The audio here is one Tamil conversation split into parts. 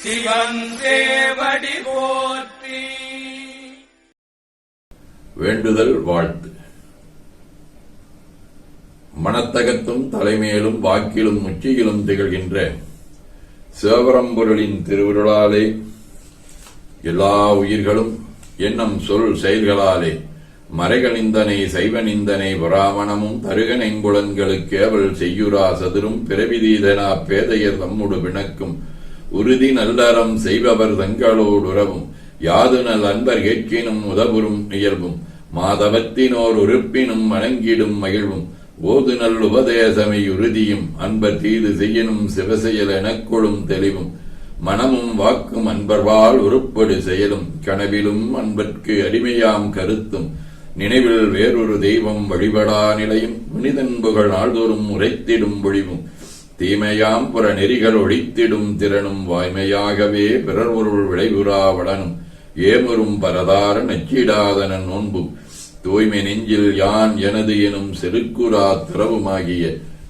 சிவன் தேவடி போற்றி. வேண்டுதல் வாழ்த்து மனத்தகத்தும் தலைமையிலும் வாக்கிலும் முச்சியிலும் திகழ்கின்ற சிவபரம்பொருளின் திருவிருளாலே எல்லா உயிர்களும் எண்ணம் சொல் செயல்களாலே மறைகணிந்தனை சைவநிந்தனை புராமணமும் தருகனைங்குளன்களுக்கு அவள் செய்யுரா சதுரும் பிறவிதீதனா பேதையர் தம்முடு பிணக்கும் உறுதி நல்லறம் செய்பவர் தங்களோடுறவும் யாது நல் அன்பர் கேட்கினும் உதவுறும் இயல்பும். மாதவத்தினோர் உறுப்பினும் வணங்கிடும் மகிழ்வும். ஓது நல் உபதேசமை உறுதியும் அன்பர் தீது செய்யனும் சிவசெயல் எனக்கொழும் தெளிவும். மனமும் வாக்கும் அன்பர்வால் உருப்படு செயலும். கனவிலும் அன்பர்க்கு அடிமையாம் கருத்தும். நினைவில் வேறொரு தெய்வம் வழிபடா நிலையும். புனிதன்புகள் நாள்தோறும் உரைத்திடும் பொழிவும். தீமையாம் புற நெறிகள் ஒழித்திடும் திறனும் வாய்மையாகவே பிறர் பொருள் விளைவுறாவடனும் ஏமரும் பரதார நச்சிடாதன நோன்பும். தூய்மை நெஞ்சில் யான் எனது எனும் செருக்குரா திரவுமாகிய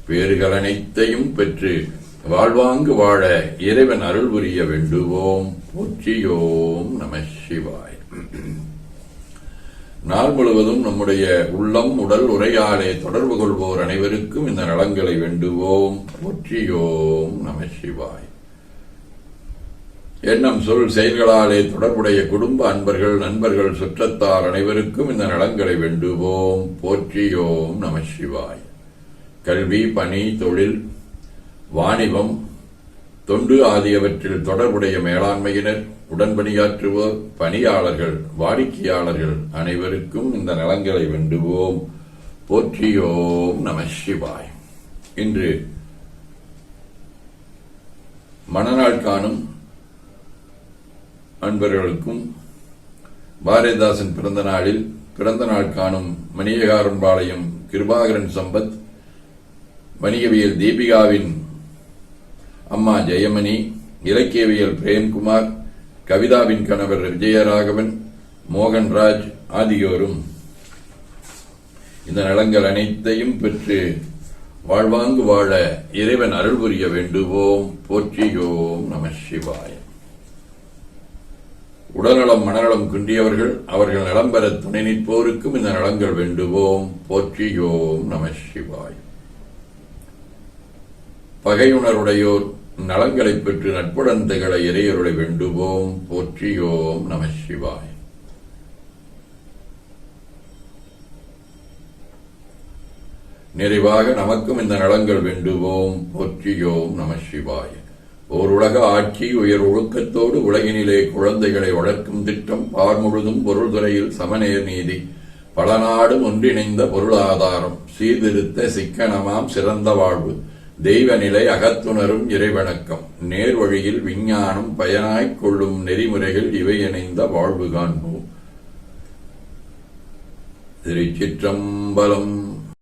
பேர்கள் அனைத்தையும் பெற்று வாழ்வாங்கு வாழ இறைவன் அருள் புரிய வேண்டுவோம். போற்றியோம் நம சிவாய். நாள் முழுவதும் நம்முடைய உள்ளம் உடல் உரையாடே தொடர்பு கொள்வோர் அனைவருக்கும் இந்த நலங்களை வேண்டுவோம். போற்றியோம் நம சிவாய். எண்ணம் சொல் செயல்களாலே தொடர்புடைய குடும்ப அன்பர்கள் நண்பர்கள் சுற்றத்தார் அனைவருக்கும் இந்த நலங்களை வேண்டுவோம். போற்றியோம் நம சிவாய். கல்வி பணி தொழில் வாணிபம் தொண்டு ஆகியவற்றில் தொடர்புடைய மேலாண்மையினர் உடன்பணியாற்றுவோர் பணியாளர்கள் வாடிக்கையாளர்கள் அனைவருக்கும் இந்த நலன்களை வேண்டுவோம். போற்றியோம் நம சிவாய். இன்று மணநாள் காணும் அன்பர்களுக்கும் பாரதிதாசன் பிறந்த நாளில் பிறந்த நாள் காணும் மணியகாரன்பாளையம் கிருபாகரன் சம்பத் வணிகவியல் தீபிகாவின் அம்மா ஜெயமணி இலக்கியவியல் பிரேம்குமார் கவிதாவின் கணவர் விஜயராகவன் மோகன்ராஜ் ஆகியோரும் இந்த நலங்கள் அனைத்தையும் பெற்று வாழ்வாங்கு வாழ இறைவன் அருள் புரிய வேண்டுவோம். போற்றியோம் நம சிவாய. உடல்நலம் மனநலம் குன்றியவர்கள் அவர்கள் நலம் பெற துணை நிற்போருக்கும் இந்த நலங்கள் வேண்டுவோம். போற்றியோம் நம சிவாய். பகையுணருடையோர் நலங்களை பெற்று நட்புடந்தைகளை இறையருளை வேண்டுவோம். போற்றியோம் நம சிவாய். நிறைவாக நமக்கும் இந்த நலங்கள் வேண்டுவோம். போற்றியோம் நம சிவாய். ஓர் உலக ஆட்சி உயர் ஒழுக்கத்தோடு உலகினிலே குழந்தைகளை வளர்க்கும் திட்டம் பார் முழுதும் பொருள்துறையில் சமநேர் நீதி. பல நாடும் ஒன்றிணைந்த பொருளாதாரம் சீர்திருத்த சிக்கனமாம் சிறந்த வாழ்வு. தெய்வ நிலை அகத்துணரும் இறைவணக்கம். நேர் வழியில் விஞ்ஞானம் பயனாய்க் கொள்ளும் நெறிமுறைகள் இவை இணைந்த வாழ்வு காண்போம். திருச்சிற்றம்பலம்